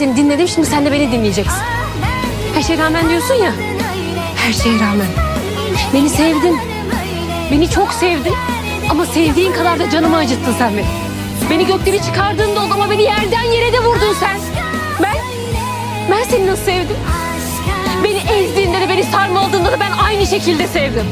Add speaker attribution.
Speaker 1: seni dinledim şimdi sen de beni dinleyeceksin. Her şeye rağmen diyorsun ya. Her şeye rağmen. Beni sevdin. Beni çok sevdin. Ama sevdiğin kadar da canımı acıttın sen beni. Beni gökleri çıkardığında oldu beni yerden yere de vurdun sen. Ben, ben seni nasıl sevdim? Beni ezdiğinde de beni sarmaladığında da ben aynı şekilde sevdim.